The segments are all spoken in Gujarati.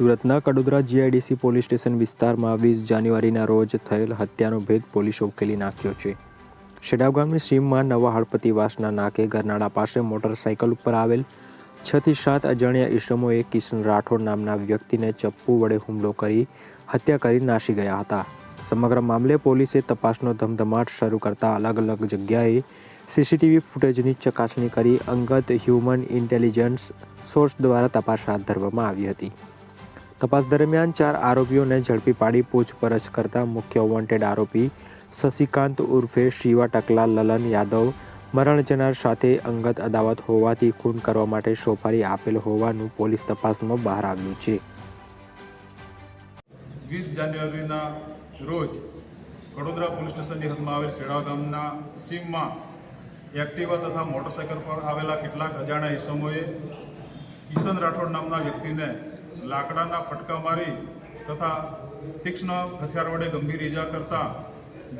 સુરતના કડોદરા જીઆઈડીસી પોલીસ સ્ટેશન વિસ્તારમાં વીસ જાન્યુઆરીના રોજ થયેલ હત્યાનો ભેદ પોલીસે ઉકેલી નાખ્યો છે. શેડાવ ગામની સીમમાં નવા હળપતિવાસના નાકે ગરનાળા પાસે મોટરસાયકલ ઉપર આવેલ છ થી સાત અજાણ્યા ઈસમોએ કિશન રાઠોડ નામના વ્યક્તિને ચપ્પુ વડે હુમલો કરી હત્યા કરી નાસી ગયા હતા. સમગ્ર મામલે પોલીસે તપાસનો ધમધમાટ શરૂ કરતા અલગ અલગ જગ્યાએ સીસીટીવી ફૂટેજની ચકાસણી કરી અંગત હ્યુમન ઇન્ટેલિજન્સ સોર્સ દ્વારા તપાસ હાથ ધરવામાં આવી હતી. તપાસ દરમિયાન ચાર આરોપીઓને ઝડપી પાડી પૂછપરછ કરતા મુખ્ય વોન્ટેડ આરોપી શશિકાંત ઉર્ફે શિવા ટકલા, લલન યાદવ મરણ જનાર સાથે અંગત અદાવત હોવાથી ખૂન કરવા માટે સોપારી આપેલ હોવાનું પોલીસ તપાસમાં બહાર આવ્યું છે. વીસ જાન્યુઆરીના રોજ કડોદરા પોલીસ સ્ટેશનની હદમાં આવેલ શેડા ગામના સીમમાં એક્ટિવા તથા મોટરસાયકલ પર આવેલા કેટલાક અજાણ્યા ઇસમોએ કિશન રાઠોડ નામના વ્યક્તિને લાકડાના ફટકા મારી તથા તીક્ષ્ણ હથિયાર વડે ગંભીર ઈજા કરતા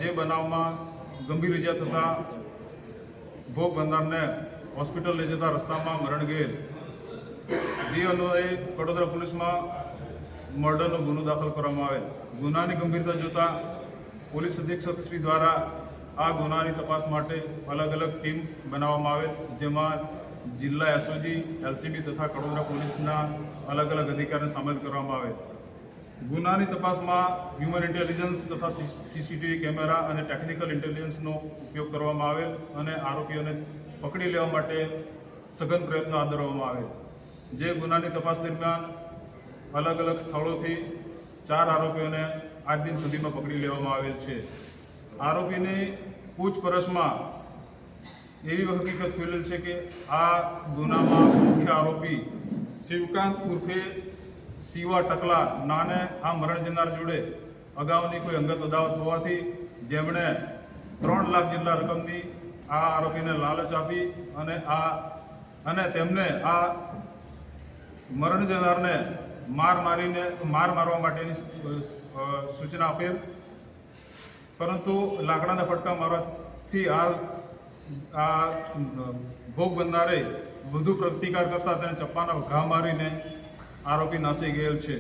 જે બનાવમાં ગંભીર ઈજા થતા ભોગ બનનારને હોસ્પિટલ લઈ જતા રસ્તામાં મરણ ગયેલ. જે અન્વયે વડોદરા પોલીસમાં મર્ડરનો ગુનો દાખલ કરવામાં આવેલ. ગુનાની ગંભીરતા જોતા પોલીસ અધિક્ષક શ્રી દ્વારા આ ગુનાની તપાસ માટે અલગ અલગ ટીમ બનાવવામાં આવેલ, જેમાં જિલ્લા એસઓજી એલસીબી તથા કડોદરા પોલીસના અલગ અલગ અધિકારીને સામેલ કરવામાં આવે. ગુનાની તપાસમાં હ્યુમન ઇન્ટેલિજન્સ તથા સીસીટીવી કેમેરા અને ટેકનિકલ ઇન્ટેલિજન્સનો ઉપયોગ કરવામાં આવેલ અને આરોપીઓને પકડી લેવા માટે સઘન પ્રયત્નો હાથ ધરવામાં આવેલ જે ગુનાની તપાસ દરમિયાન અલગ અલગ સ્થળોથી ચાર આરોપીઓને આજ દિન સુધીમાં પકડી લેવામાં આવેલ છે. આરોપીની પૂછપરછમાં એવી હકીકત ખુલેલ છે કે આ ગુનામાં મુખ્ય આરોપી શિવકાંત ઉર્ફે શિવા ટકલા નાને આ મરણ જનાર જોડે અગાઉની કોઈ અંગત અદાવત હોવાથી જેમણે ત્રણ લાખ જેટલા રકમની આ આરોપીને લાલચ આપી અને આ અને તેમને આ મરણ જનારને માર મારીને માર મારવા માટેની સૂચના આપેલ. પરંતુ લાકડાના ફટકા મારવાથી આ આ ભોગ બનનારે વધુ પ્રતિકાર કરતા તેને ચપ્પાના ઘા મારીને આરોપી નાસી ગયેલ છે.